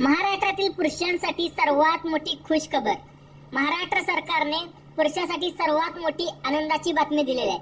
महाराष्ट्रातील पुरुषांसाठी सर्वात मोठी खुश खबर महाराष्ट्र सरकारने पुरुषांसाठी सर्वात मोठी आनंदाची बातमी दिलेली आहे.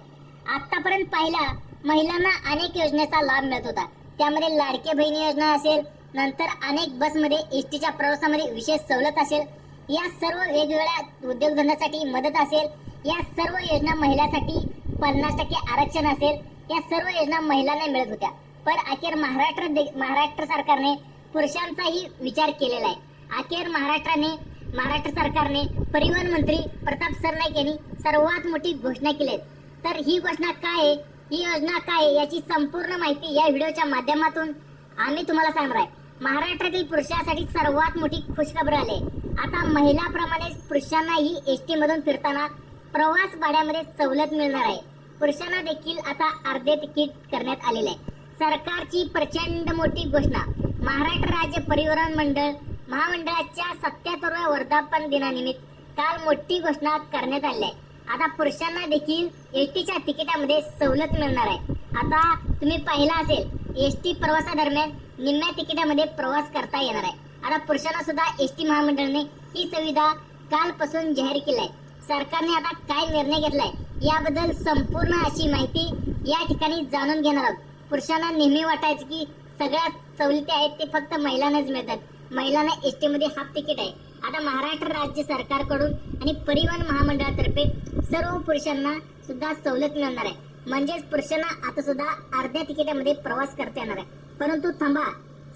आतापर्यंत पाहिला महिलांना अनेक योजनेचा लाभ मिळत होता. त्यामध्ये लाडके बहिणी योजना असेल नंतर अनेक बसमध्ये एसटीच्या प्रवासामध्ये विशेष सवलत असेल या सर्व वेगवेगळ्या उद्योगधंद्यासाठी मदत असेल या सर्व योजना महिलांसाठी पन्नास टक्के आरक्षण असेल या सर्व योजना महिलांना मिळत होत्या. पण अखेर महाराष्ट्र दे- महाराष्ट्र सरकारने पुरुषांचाही विचार केलेला आहे. अखेर महाराष्ट्राने महाराष्ट्र सरकारने परिवहन मंत्री प्रताप सरनाईक यांनी सर्वात मोठी घोषणा केली आहे. तर ही घोषणा काय आहे? ही योजना काय आहे? याची संपूर्ण माहिती या व्हिडिओच्या माध्यमातून आम्ही तुम्हाला सांगणार आहे. महाराष्ट्रातील पुरुषांसाठी सर्वात मोठी खुशखबर आली आहे. आता महिलाप्रमाणेच पुरुषांनाही एसटी मधून फिरताना प्रवास भाड्यामध्ये सवलत मिळणार आहे. पुरुषांना देखील आता अर्धे तिकीट करण्यात आलेले आहे. सरकारची प्रचंड मोठी घोषणा. महाराष्ट्र राज्य परिवहन मंडळ महामंडळाच्या सत्याहत्तरव्या वर्धापन दिनानिमित्त काल मोठी घोषणा करण्यात आली आहे आता पुरुषांना देखील एसटीच्या तिकिटामध्ये सवलत मिळणार आहे. आता तुम्ही पाहिला असेल एसटी प्रवासादरम्यान निम्म्या तिकिटामध्ये प्रवास करता येणार आहे. आता पुरुषांना सुद्धा एसटी महामंडळाने ही सुविधा कालपासून जाहीर केली आहे सरकारने आता काय निर्णय घेतलाय याबद्दल संपूर्ण अशी माहिती या ठिकाणी जाणून घेणार आहोत. पुरुषांना नेहमी वाटायचं की सगळ्यात सवलती आहेत ते फक्त महिलांनाच मिळतात. महिलांना एसमध्ये हाफ तिकीट आहे. आता महाराष्ट्र राज्य सरकारकडून आणि परिवहन महामंडळातर्फे सर्व पुरुषांना सुद्धा सवलत मिळणार आहे. म्हणजेच पुरुषांना आता सुद्धा अर्ध्या तिकिटामध्ये प्रवास करता येणार आहे. परंतु थांबा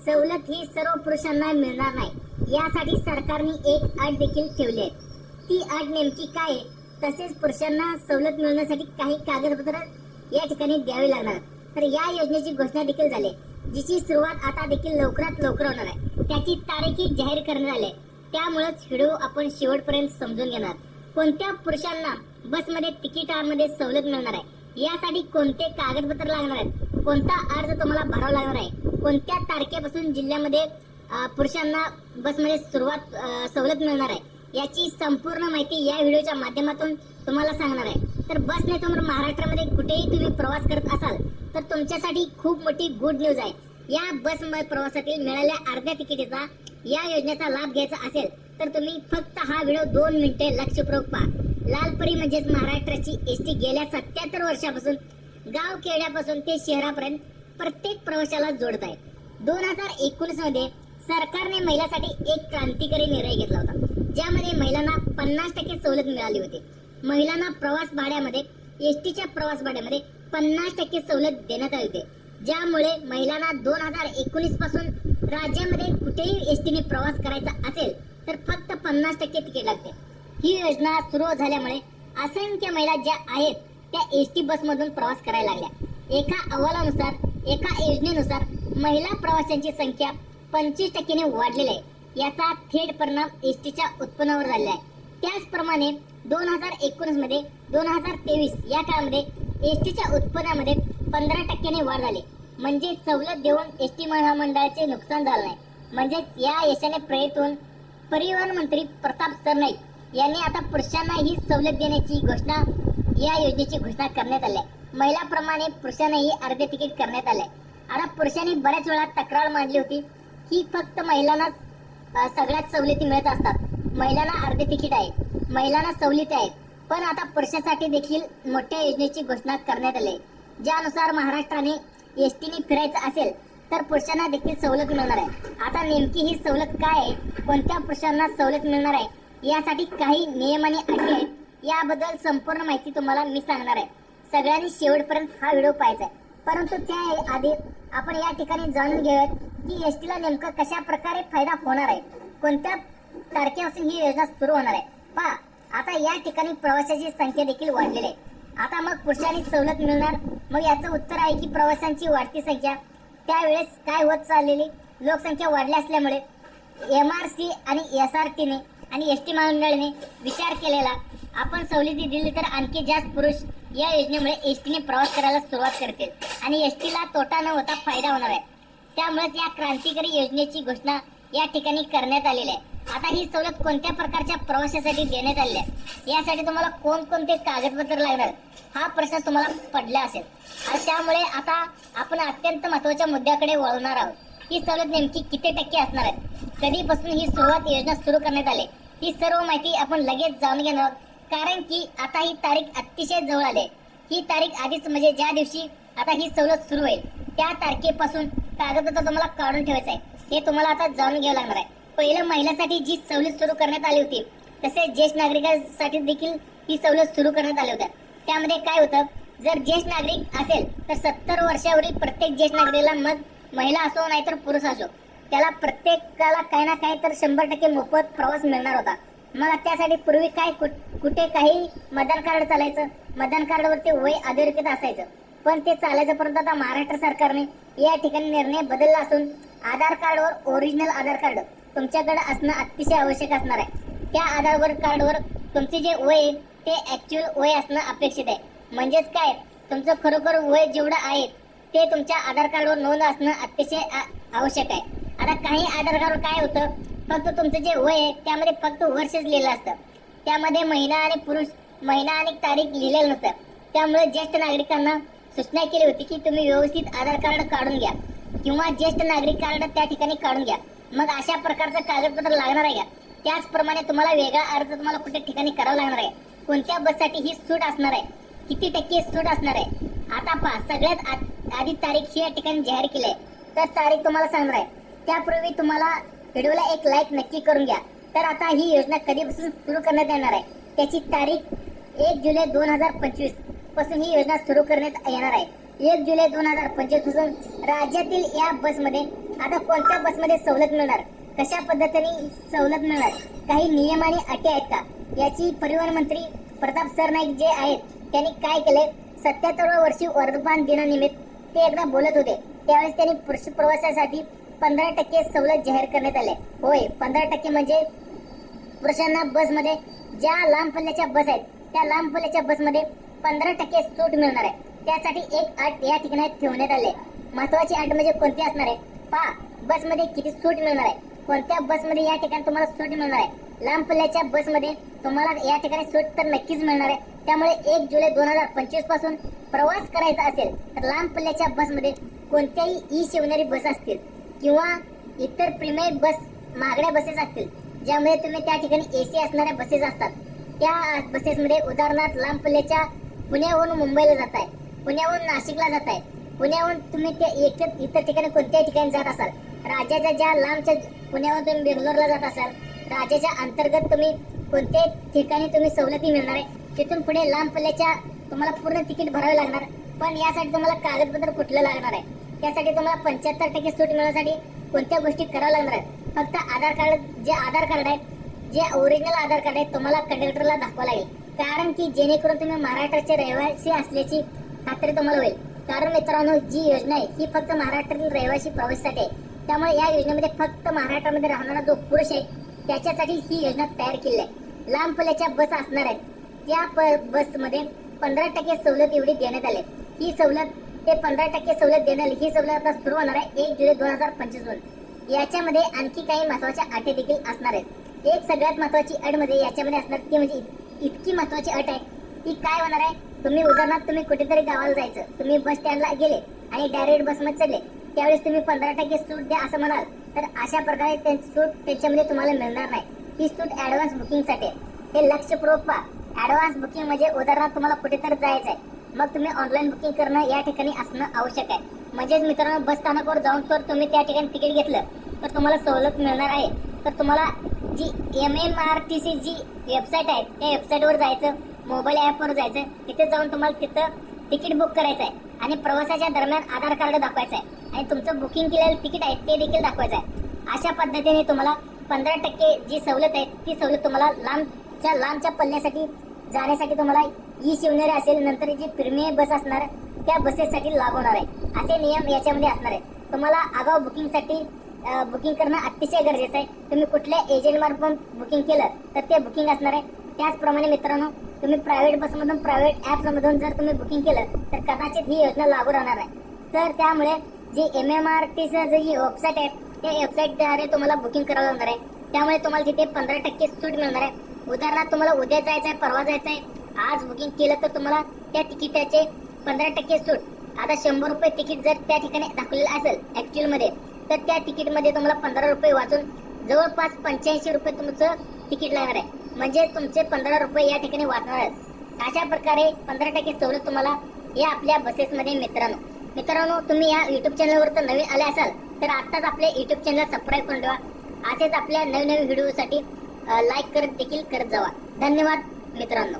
सवलत ही सर्व पुरुषांना मिळणार नाही. यासाठी सरकारने एक अट देखील ठेवली आहे. ती अट नेमकी काय तसेच पुरुषांना सवलत मिळण्यासाठी काही कागदपत्र या ठिकाणी द्यावी लागणार. तर या योजनेची घोषणा देखील झाली आहे. जिची सुरुवात आता देखील लवकरात लवकर होणार आहे. त्याची तारीखही जाहीर करण्यात आली आहे. त्यामुळेच व्हिडिओ आपण शेवटपर्यंत समजून घेणार. कोणत्या पुरुषांना बसमध्ये तिकिटामध्ये सवलत मिळणार आहे? यासाठी कोणते कागदपत्र लागणार आहेत? कोणता अर्ज तुम्हाला भरावा लागणार आहे? कोणत्या तारखेपासून जिल्ह्यामध्ये पुरुषांना बसमध्ये सुरुवात सवलत मिळणार आहे? याची संपूर्ण माहिती या व्हिडिओच्या माध्यमातून तुम्हाला सांगणार आहे. तर बसने तुम्ही महाराष्ट्रामध्ये कुठेही तुम्ही प्रवास करत असाल तर तुमच्यासाठी खूप मोठी गुड न्यूज आहे. या बस प्रवासातील मिळाल्या अर्ध्या तिकिटीचा या योजनेचा लाभ घ्यायचा असेल तर तुम्ही फक्त हा व्हिडिओ दोन मिनिटे लक्षपूर्वक पहा. लालपरी म्हणजेच महाराष्ट्राची एसटी गेल्या सत्याहत्तर वर्षापासून गाव खेड्यापासून ते शहरापर्यंत प्रत्येक प्रवाशाला जोडत आहे. दोन हजार एकोणीसमध्ये सरकारने महिलांसाठी एक क्रांतिकारी निर्णय घेतला होता ज्यामध्ये महिलांना पन्नास टक्के सवलत मिळाली होती. महिलांना प्रवास भाड्यामध्ये एसटीच्या प्रवास भाड्यामध्ये पन्नास टक्के सवलत देण्यात आली होती. ज्यामुळे महिलांना दोन हजार एकोणीसपासून राज्यामध्ये कुठेही एसटीने प्रवास करायचा असेल तर फक्त पन्नास टक्के तिकीट लागते. ही योजना सुरू झाल्यामुळे असंख्य महिला ज्या आहेत त्या एसटी टी बसमधून प्रवास करायला लागल्या. एका अहवालानुसार एका योजनेनुसार महिला प्रवाशांची संख्या पंचवीस टक्क्याने वाढलेली आहे. याचा थेट परिणाम एसटीच्या उत्पन्नावर झालेला आहे. त्याचप्रमाणे दोन हजार एकोणीसमध्ये दोन हजार तेवीस या काळामध्ये एसटीच्या उत्पन्नामध्ये पंधरा टक्क्याने वाढ झाली. म्हणजे सवलत देऊन एसटी महामंडळाचे नुकसान झालं नाही. म्हणजेच या यशाने प्रेरित होऊन परिवहन मंत्री प्रताप सरनाईक यांनी आता पुरुषांना ही सवलत देण्याची घोषणा या योजनेची घोषणा करण्यात आली आहे. महिलाप्रमाणे पुरुषांनाही अर्धे तिकीट करण्यात आले आता पुरुषांनी बऱ्याच वेळा तक्रार मांडली होती की फक्त महिलांना सगळ्यात सवलती मिळत असतात. महिलांना अर्धे तिकीट आहे. महिलांना सवलती आहेत. पण आता पुरुषासाठी देखील मोठ्या योजनेची घोषणा करण्यात आली. आहे. ज्यानुसार महाराष्ट्राने एसटीने फिरायचं असेल तर पुरुषांना देखील सवलत मिळणार आहे. आता नेमकी ही सवलत काय आहे? कोणत्या पुरुषांना सवलत मिळणार आहे? यासाठी काही नियम आणि अटी आहेत. याबद्दल संपूर्ण माहिती तुम्हाला मी सांगणार आहे. सगळ्यांनी शेवटपर्यंत हा व्हिडिओ पाहायचा आहे. परंतु त्या आधी आपण या ठिकाणी जाणून घेऊयात की एसटीला नेमकं कशा प्रकारे फायदा होणार आहे? कोणत्या तारखेपासून ही योजना सुरू होणार आहे? पहा आता या ठिकाणी प्रवाशाची संख्या देखील वाढलेली आहे. आता मग पुरुषांनी सवलत मिळणार. मग याचं उत्तर आहे की प्रवाशांची वाढती संख्या. त्यावेळेस काय होत चाललेली? लोकसंख्या वाढली असल्यामुळे एम आर सी आणि एस आर टीने आणि एस टी महामंडळाने विचार केलेला आपण सवलती दिली तर आणखी जास्त पुरुष या योजनेमुळे एस टीने प्रवास करायला सुरुवात करतील. आणि एस टीला तोटा न होता फायदा होणार आहे. त्यामुळेच या क्रांतिकारी योजनेची घोषणा या ठिकाणी करण्यात आलेली आहे. आता ही सवलत कोणत्या प्रकारच्या प्रवाशासाठी देण्यात आली आहे? यासाठी तुम्हाला कोणकोणते कागदपत्र लागणार? हा प्रश्न तुम्हाला पडला असेल. आणि त्यामुळे आता आपण अत्यंत महत्त्वाच्या मुद्द्याकडे वळणार आहोत. ही सवलत नेमकी किती टक्के असणार आहे? कधीपासून ही सुरुवात योजना सुरू करण्यात आली? ही सर्व माहिती आपण लगेच जाणून घेणार आहोत. कारण की आता ही तारीख अतिशय जवळ आली आहे. ही तारीख आधीच म्हणजे ज्या दिवशी आता ही सवलत सुरू होईल त्या तारखेपासून कागदपत्र तुम्हाला काढून ठेवायचं आहे. हे तुम्हाला आता जाणून घ्यावं लागणार आहे. पहिलं महिलांसाठी जी सवलत सुरू करण्यात आली होती तसेच ज्येष्ठ नागरिकांसाठी देखील ही सवलत सुरू करण्यात आली होत्या. त्यामध्ये काय होतं जर ज्येष्ठ नागरिक असेल तर सत्तर वर्षावरील प्रत्येक ज्येष्ठ नागरिकाला मग महिला असो नाहीतर पुरुष असो त्याला प्रत्येकाला काही ना काही तर शंभर टक्के मोफत प्रवास मिळणार होता. मला त्यासाठी पूर्वी काय कुठे काही मतदान कार्ड चालायचं मतदान कार्डवरती वय अधोरेखित असायचं पण ते चालायचं परंतु आता महाराष्ट्र सरकारने या ठिकाणी निर्णय बदलला असून आधार कार्डवर ओरिजिनल आधार कार्ड तुमच्याकडे असणं अतिशय आवश्यक असणार आहे. त्या आधार कार्डवर तुमचे जे वय आहे, ते ॲक्च्युअल वय असणं अपेक्षित आहे. म्हणजेच काय? तुमचं खरोखर वय जेवढं आहे ते तुमच्या आधार कार्डवर नोंद असणं अतिशय आवश्यक आहे. आता काही आधार कार्ड काय होतं? फक्त तुमचं जे वय आहे त्यामध्ये फक्त वर्षच लिहिलं असतं. त्यामध्ये महिला आणि पुरुष महिना आणि तारीख लिहिलेलं नसतं. त्यामुळे ज्येष्ठ नागरिकांना सूचना केली होती की तुम्ही व्यवस्थित आधार कार्ड काढून घ्या. किंवा ज्येष्ठ नागरिक कार्ड त्या ठिकाणी काढून घ्या. मग अशा प्रकारचं कागदपत्र लागणार आहे का? त्याचप्रमाणे तुम्हाला वेगळा अर्ज तुम्हाला कुठे ठिकाणी करावा लागणार आहे? कोणत्या बससाठी ही सूट असणार आहे? किती टक्के सूट असणार आहे? आता पहा सगळ्यात आ- आधी तारीख ही या ठिकाणी जाहीर केली आहे. तर तारीख तुम्हाला सांगणार आहे. त्यापूर्वी तुम्हाला व्हिडिओला एक लाईक नक्की करून घ्या. तर आता ही योजना कधीपासून सुरू करण्यात येणार आहे? त्याची तारीख एक जुलै दोन हजार पंचवीसपासून ही योजना सुरू करण्यात येणार आहे. एक जुलै दोन हजार पंचवीसपासून राज्यातील या बसमध्ये आता कोणत्या बसमध्ये सवलत मिळणार? कशा पद्धतीने सवलत मिळणार? काही नियम आणि अटी आहेत का? याची परिवहन मंत्री प्रताप सरनाईक जे आहेत त्यांनी काय केले सत्याहत्तर वर्षी वर्धमान दिनानिमित्त ते एकदा बोलत होते. त्यावेळेस त्यांनी पुरुष प्रवासासाठी पंधरा टक्के सवलत जाहीर करण्यात आले. होय पंधरा टक्के म्हणजे पुरुषांना बसमध्ये ज्या लांब पल्ल्याच्या बस आहेत त्या लांब पल्ल्याच्या बसमध्ये पंधरा टक्के सूट मिळणार आहे. त्यासाठी एक अट या ठिकाणी ठेवण्यात आले. महत्वाची अट म्हणजे कोणती असणार आहे? पहा बसमध्ये किती सूट मिळणार आहे. कोणत्या बसमध्ये या ठिकाणी तुम्हाला सूट मिळणार आहे? लांब पल्ल्याच्या बसमध्ये तुम्हाला या ठिकाणी सूट तर नक्कीच मिळणार आहे. त्यामुळे एक जुलै दोन हजार पंचवीसपासून प्रवास करायचा असेल तर लांब पल्ल्याच्या बसमध्ये कोणत्याही ई शिवणारी बस असतील किंवा इतर प्रीमियर बस महागड्या बसेस असतील ज्यामध्ये तुम्ही त्या ठिकाणी एसी असणाऱ्या बसेस असतात. त्या बसेसमध्ये उदाहरणार्थ लांब पल्ल्याच्या पुण्याहून मुंबईला जात आहे पुण्याहून नाशिकला जात आहे पुण्याहून तुम्ही त्या एक इतर ठिकाणी कोणत्याही ठिकाणी जात असाल राज्याच्या ज्या लांबच्या पुण्याहून तुम्ही बेंगलोरला जात असाल राज्याच्या अंतर्गत तुम्ही कोणत्याही ठिकाणी तुम्ही सवलती मिळणार आहे तिथून पुढे लांब पल्ल्याच्या तुम्हाला पूर्ण तिकीट भरावे लागणार. पण यासाठी तुम्हाला कागदपत्र कुठलं लागणार आहे? त्यासाठी तुम्हाला पंच्याहत्तर टक्के सूट मिळण्यासाठी कोणत्या गोष्टी कराव्या लागणार आहेत? फक्त आधार कार्ड जे आधार कार्ड आहे जे ओरिजिनल आधार कार्ड आहे तुम्हाला कंडक्टरला दाखवा लागेल. कारण की जेणेकरून तुम्ही महाराष्ट्राचे रहिवासी असल्याची खात्री तुम्हाला होईल. कारण मित्रांनो जी योजना आहे ही फक्त महाराष्ट्रातील रहिवासी प्रवासासाठी आहे. त्यामुळे या योजनेमध्ये फक्त महाराष्ट्रामध्ये राहणारा जो पुरुष आहे त्याच्यासाठी ही योजना तयार केली आहे. लांब पल्ल्याच्या बस असणार आहेत. त्या प- बसमध्ये पंधरा टक्के सवलत एवढी देण्यात आली ही सवलत ते पंधरा टक्के सवलत देण्यात आली. ही सवलत आता सुरू होणार आहे एक जुलै दोन हजार पंचवीसपासून याच्यामध्ये आणखी काही महत्त्वाच्या अटी देखील असणार आहेत. एक सगळ्यात महत्वाची अट म्हणजे याच्यामध्ये असणार ती म्हणजे इतकी महत्वाची अट आहे. ती काय होणार आहे? तुम्ही उदाहरणार्थ तुम्ही कुठेतरी गावाला जायचं. तुम्ही बस स्टँडला गेले आणि डायरेक्ट बसमध्ये चढले. त्यावेळेस तुम्ही पंधरा टक्के सूट द्या असं म्हणाल. तर अशा प्रकारे त्यांची सूट त्याच्यामध्ये तुम्हाला मिळणार नाही. ही सूट ऍडव्हान्स बुकिंगसाठी आहे. हे लक्षपूर्वक पहा. ऍडव्हान्स बुकिंग म्हणजे उदाहरणार्थ तुम्हाला कुठेतरी जायचं आहे. मग तुम्ही ऑनलाईन बुकिंग करणं या ठिकाणी असणं आवश्यक आहे. म्हणजेच मित्रांनो बस स्थानकावर जाऊन तर तुम्ही त्या ठिकाणी तिकीट घेतलं तर तुम्हाला सवलत मिळणार आहे. तर तुम्हाला G M M R T C G website आहे त्या वेबसाईटवर जायचं. मोबाईल ॲपवर जायचं तिथे जाऊन तुम्हाला तिथं तिकीट बुक करायचं आहे आणि प्रवासाच्या दरम्यान आधार कार्ड दाखवायचं आहे आणि तुमचं बुकिंग केलेलं तिकीट आहे ते देखील दाखवायचं आहे अशा पद्धतीने तुम्हाला पंधरा टक्के जी सवलत आहे ती सवलत तुम्हाला लांबच्या लांबच्या पल्ल्यासाठी जाण्यासाठी तुम्हाला ई शिवनेरी असेल नंतर जी प्रीमियम बस असणार त्या बसेससाठी लागू होणार आहे. असे नियम याच्यामध्ये असणार आहे. तुम्हाला आगाऊ बुकिंगसाठी बुकिंग करणं अतिशय गरजेचं आहे. तुम्ही कुठल्या एजंट मार्फत बुकिंग केलं तर ते बुकिंग असणार आहे. त्याचप्रमाणे मित्रांनो तुम्ही प्रायव्हेट बसमधून प्रायव्हेट ॲप्समधून जर तुम्ही बुकिंग केलं तर कदाचित ही योजना लागू राहणार आहे. तर त्यामुळे G M M R T G website आहे त्या वेबसाईटद्वारे तुम्हाला बुकिंग करावं लागणार आहे. त्यामुळे तुम्हाला तिथे पंधरा टक्के सूट मिळणार आहे. उदाहरणार्थ तुम्हाला उद्या जायचं आहे परवा जायचं आहे आज बुकिंग केलं तर तुम्हाला त्या तिकिटाचे पंधरा टक्के सूट. आता शंभर रुपये तिकीट जर त्या ठिकाणी दाखवलेलं असेल ॲक्च्युअलमध्ये तर त्या तिकीटमध्ये तुम्हाला पंधरा रुपये वाचून जवळपास पंच्याऐंशी रुपये तुमचं तिकीट लागणार आहे. म्हणजे तुमचे पंधरा रुपये या ठिकाणी वाचणार अशा प्रकारे पंधरा टक्के सवलत तुम्हाला या आपल्या बसेसमध्ये मित्रांनो. मित्रांनो तुम्ही या युट्यूब चॅनलवर तर नवीन आले असाल तर आत्ताच आपले युट्यूब चॅनल सबस्क्राईब करून ठेवा. असेच आपल्या नवीन नवीन व्हिडिओसाठी लाईक करत देखील करत जावा. धन्यवाद मित्रांनो.